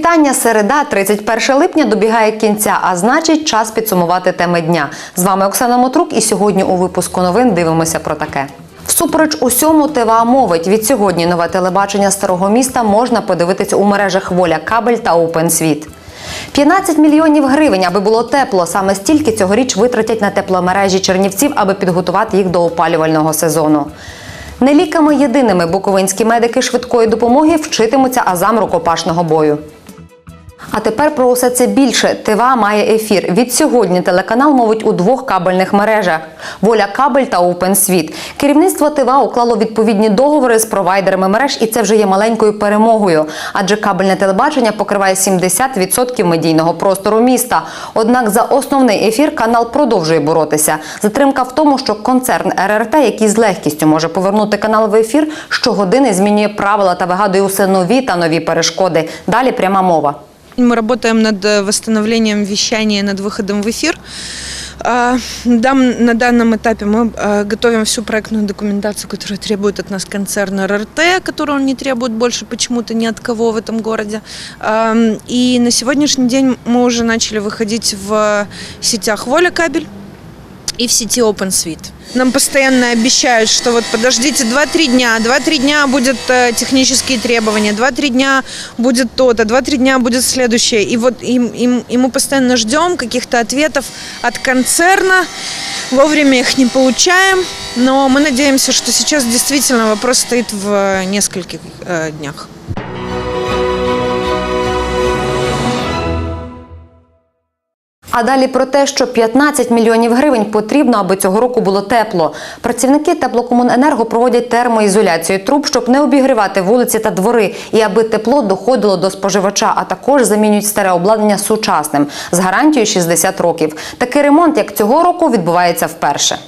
Вітання. Середа, 31 липня добігає кінця, а значить, час підсумувати теми дня. З вами Оксана Мотрук, і сьогодні у випуску новин дивимося про таке. Всупереч усьому ТВА мовить. Від сьогодні нове телебачення старого міста можна подивитися у мережах Воля Кабель та Опенсвіт. 15 мільйонів гривень, аби було тепло. Саме стільки цьогоріч витратять на тепломережі Чернівців, аби підготувати їх до опалювального сезону. Не ліками єдиними буковинські медики швидкої допомоги вчитимуться азам рукопашного бою. А тепер про усе це більше. ТВА має ефір. Від сьогодні телеканал мовить у двох кабельних мережах: Воля Кабель та OpenSвіт. Керівництво ТВА уклало відповідні договори з провайдерами мереж, і це вже є маленькою перемогою. Адже кабельне телебачення покриває 70% медійного простору міста. Однак за основний ефір канал продовжує боротися. Затримка в тому, що концерн РРТ, який з легкістю може повернути канал в ефір, щогодини змінює правила та вигадує усе нові та нові перешкоди. Далі пряма мова. Мы работаем над э, восстановлением вещания, над выходом в эфир. А, дам- На данном этапе мы э, готовим всю проектную документацию, которая требует от нас концерн РРТ, которую он не требует больше почему-то ни от кого в этом городе. Ам, И на сегодняшний день мы уже начали выходить в сетях Воля кабель и в сети OpenSuite. Нам постоянно обещают, что вот подождите 2-3 дня, 2-3 дня будет э, технические требования, 2-3 дня будет то-то, 2-3 дня будет следующее. И вот им, им, и мы постоянно ждем каких-то ответов от концерна, вовремя их не получаем, но мы надеемся, что сейчас действительно вопрос стоит в э, нескольких э, днях. А далі про те, що 15 мільйонів гривень потрібно, аби цього року було тепло. Працівники теплокомуненерго проводять термоізоляцію труб, щоб не обігрівати вулиці та двори, і аби тепло доходило до споживача, а також замінюють старе обладнання сучасним з гарантією 60 років. Такий ремонт, як цього року, відбувається вперше.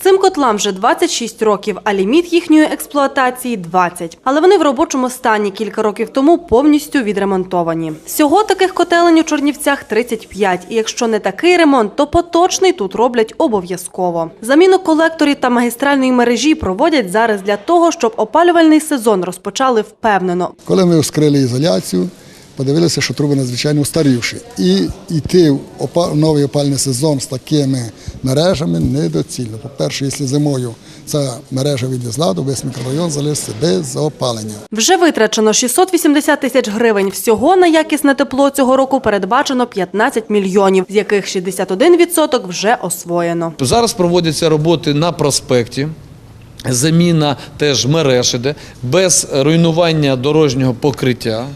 Цим котлам вже 26 років, а ліміт їхньої експлуатації 20. Але вони в робочому стані кілька років тому повністю відремонтовані. Всього таких котелень у Чорнівцях 35. І якщо не такий ремонт, то поточний тут роблять обов'язково. Заміну колекторів та магістральної мережі проводять зараз для того, щоб опалювальний сезон розпочали впевнено. Коли ми вскрили ізоляцію, подивилися, що труби надзвичайно устарівші. І йти в новий опальний сезон з такими мережами недоцільно. По-перше, якщо зимою ця мережа вийде з ладу, весь мікрорайон залишиться без опалення. Вже витрачено 680 тисяч гривень. Всього на якісне тепло цього року передбачено 15 мільйонів, з яких 61% вже освоєно. Зараз проводяться роботи на проспекті. Заміна теж мереж іде, без руйнування дорожнього покриття.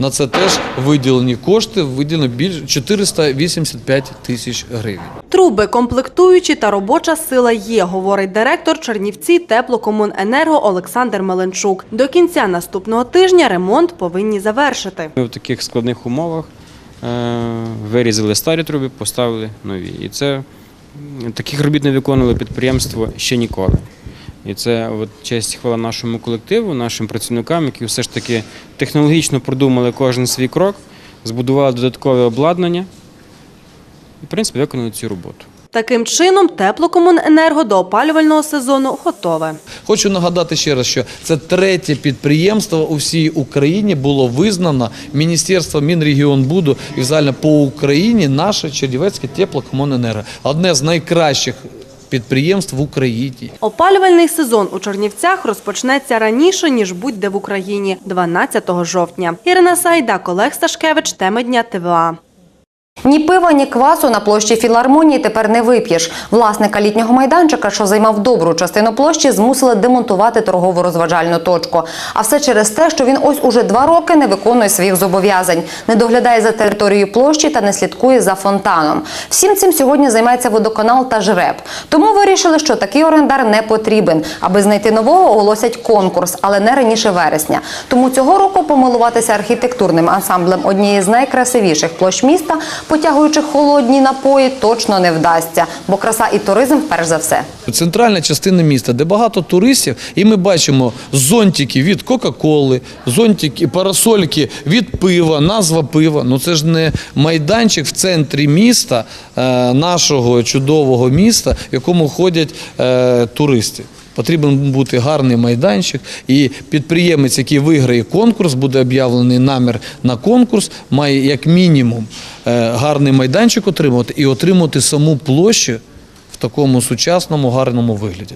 На це теж виділені кошти, виділено більше 485 тисяч гривень. Труби, комплектуючі та робоча сила є, говорить директор Чернівці теплокомуненерго Олександр Меленчук. До кінця наступного тижня ремонт повинні завершити. Ми в таких складних умовах е, вирізали старі труби, поставили нові. І це таких робіт не виконувало підприємство ще ніколи. І це от честь хвала нашому колективу, нашим працівникам, які все ж таки технологічно продумали кожен свій крок, збудували додаткове обладнання і, в принципі, виконали цю роботу. Таким чином, теплокомуненерго до опалювального сезону готове. Хочу нагадати ще раз, що це третє підприємство у всій Україні було визнано Міністерством Мінрегіонбуду і взагалі по Україні наше Чернівецьке теплокомуненерго. Одне з найкращих підприємств в Україні. Опалювальний сезон у Чернівцях розпочнеться раніше, ніж будь-де в Україні, 12 жовтня. Ірина Сайда, Олег Сташкевич, теми дня ТВА. Ні пива, ні квасу на площі філармонії тепер не вип'єш. Власника літнього майданчика, що займав добру частину площі, змусили демонтувати торгову розважальну точку. А все через те, що він ось уже два роки не виконує своїх зобов'язань, не доглядає за територією площі та не слідкує за фонтаном. Всім цим сьогодні займається водоканал та жреб. Тому вирішили, що такий орендар не потрібен. Аби знайти нового, оголосять конкурс, але не раніше вересня. Тому цього року помилуватися архітектурним ансамблем однієї з найкрасивіших площ міста, потягуючи холодні напої, точно не вдасться, бо краса і туризм перш за все. Центральна частина міста, де багато туристів, і ми бачимо зонтики від Кока-Коли, зонтики, парасольки від пива, назва пива. Ну це ж не майданчик в центрі міста, е, нашого чудового міста, в якому ходять е, туристи. Потрібен бути гарний майданчик, і підприємець, який виграє конкурс, буде об'явлений намір на конкурс, має як мінімум е, гарний майданчик отримувати і отримати саму площу в такому сучасному гарному вигляді.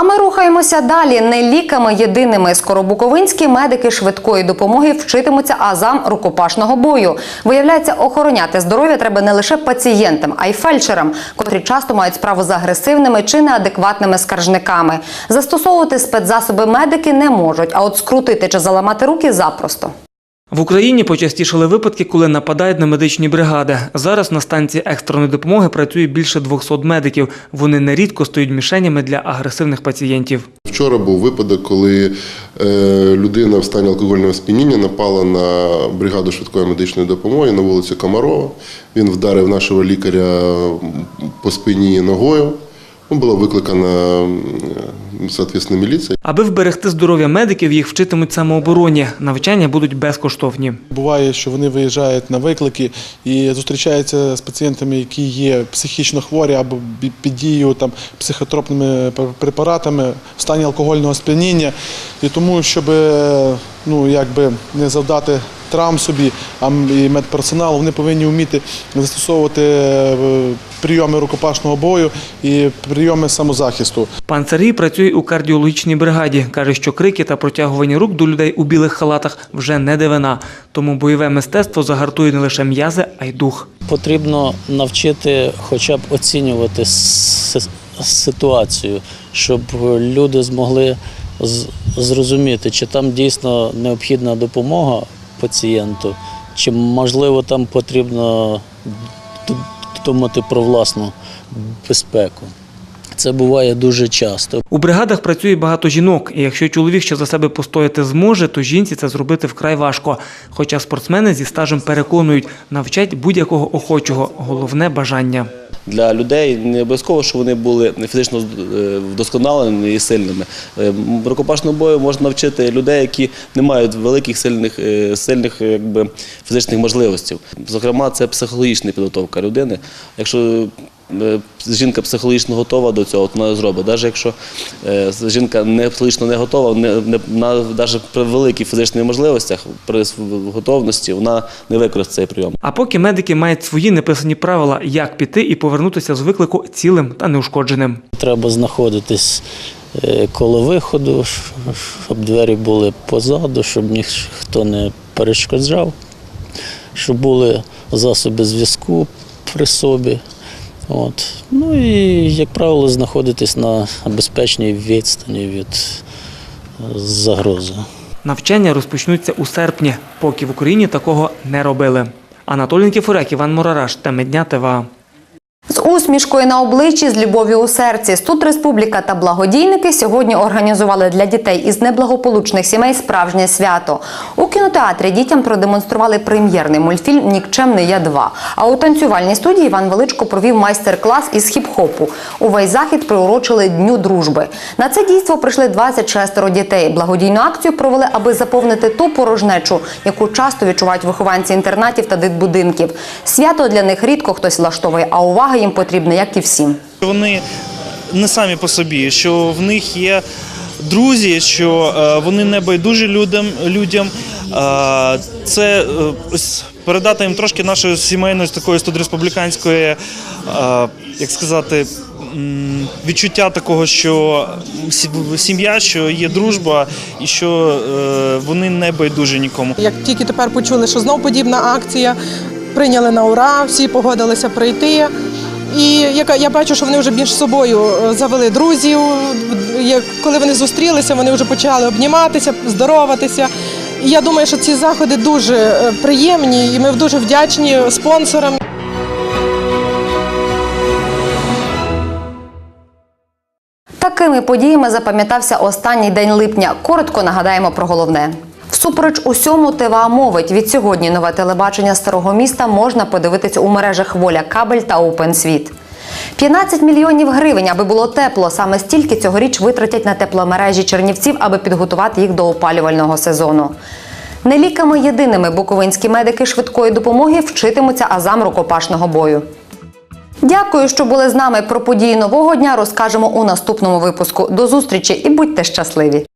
А ми рухаємося далі. Не ліками єдиними. Скоро буковинські медики швидкої допомоги вчитимуться азам рукопашного бою. Виявляється, охороняти здоров'я треба не лише пацієнтам, а й фельдшерам, котрі часто мають справу з агресивними чи неадекватними скаржниками. Застосовувати спецзасоби медики не можуть, а от скрутити чи заламати руки запросто. В Україні почастішали випадки, коли нападають на медичні бригади. Зараз на станції екстреної допомоги працює більше 200 медиків. Вони нерідко стають мішенями для агресивних пацієнтів. Вчора був випадок, коли е, людина в стані алкогольного сп'яніння напала на бригаду швидкої медичної допомоги на вулиці Комарова. Він вдарив нашого лікаря по спині ногою. Була викликана соответственно, міліція. Аби вберегти здоров'я медиків, їх вчитимуть самообороні. Навчання будуть безкоштовні. Буває, що вони виїжджають на виклики і зустрічаються з пацієнтами, які є психічно хворі або під дією там психотропними препаратами в стані алкогольного сп'яніння. І тому, щоб ну якби не завдати травм собі, а і медперсоналу, вони повинні вміти застосовувати е, прийоми рукопашного бою і прийоми самозахисту. Пан Сергій працює у кардіологічній бригаді. Каже, що крики та протягування рук до людей у білих халатах вже не дивина. Тому бойове мистецтво загартує не лише м'язи, а й дух. потрібно навчити хоча б оцінювати ситуацію, щоб люди змогли зрозуміти, чи там дійсно необхідна допомога пацієнту, чи можливо там потрібно думати про власну безпеку. Це буває дуже часто. У бригадах працює багато жінок, і якщо чоловік ще за себе постояти зможе, то жінці це зробити вкрай важко. Хоча спортсмени зі стажем переконують, навчать будь-якого охочого, головне бажання. Для людей не обов'язково, що вони були фізично вдосконалені вдосконаленими і сильними. Е, Рукопашному бою можна навчити людей, які не мають великих сильних, е, сильних е, якби, фізичних можливостей. Зокрема, це психологічна підготовка людини. Якщо е, жінка психологічно готова до цього, то вона зробить. Навіть якщо е, жінка не психологічно не готова, не, не, навіть при великих фізичних можливостях, при готовності, вона не використає цей прийом. А поки медики мають свої неписані правила, як піти і повернутися з виклику цілим та неушкодженим. Треба знаходитись е, коло виходу, щоб двері були позаду, щоб ніхто не перешкоджав, щоб були засоби зв'язку при собі. От. Ну і, як правило, знаходитись на безпечній відстані від е, загрози. Навчання розпочнуться у серпні, поки в Україні такого не робили. Анатолій Нікіфорек, Іван Мурараш, та Медня ТВА. З усмішкою на обличчі, з любов'ю у серці, Студ Республіка та благодійники сьогодні організували для дітей із неблагополучних сімей справжнє свято. У кінотеатрі дітям продемонстрували прем'єрний мультфільм Нікчемний я 2 А у танцювальній студії Іван Величко провів майстер-клас із хіп-хопу. Увесь захід приурочили Дню дружби. На це дійство прийшли 26 дітей. Благодійну акцію провели, аби заповнити ту порожнечу, яку часто відчувають вихованці інтернатів та дитбудинків. Свято для них рідко хтось влаштовує, а увага їм потрібна, як і всім. Вони не самі по собі, що в них є друзі, що е, вони не байдужі людям. людям. Е, Це е, ось передати їм трошки нашої сімейної такої студреспубліканської, як сказати. Відчуття такого, що сі- сім'я, що є дружба, і що вони не байдужі нікому. Як тільки тепер почули, що знов подібна акція, прийняли на ура, всі погодилися прийти. І я бачу, що вони вже між собою е, завели друзів. Коли вони зустрілися, вони вже почали обніматися, здороватися. Я думаю, що ці заходи дуже е, приємні, і ми дуже вдячні спонсорам. Такими подіями запам'ятався останній день липня. Коротко нагадаємо про головне. Всупереч усьому ТВА мовить. Відсьогодні нове телебачення старого міста можна подивитися у мережах Воля Кабель та Опенсвіт. 15 мільйонів гривень, аби було тепло. Саме стільки цьогоріч витратять на тепломережі Чернівців, аби підготувати їх до опалювального сезону. Не ліками єдиними буковинські медики швидкої допомоги вчитимуться азам рукопашного бою. Дякую, що були з нами. Про події нового дня розкажемо у наступному випуску. До зустрічі і будьте щасливі!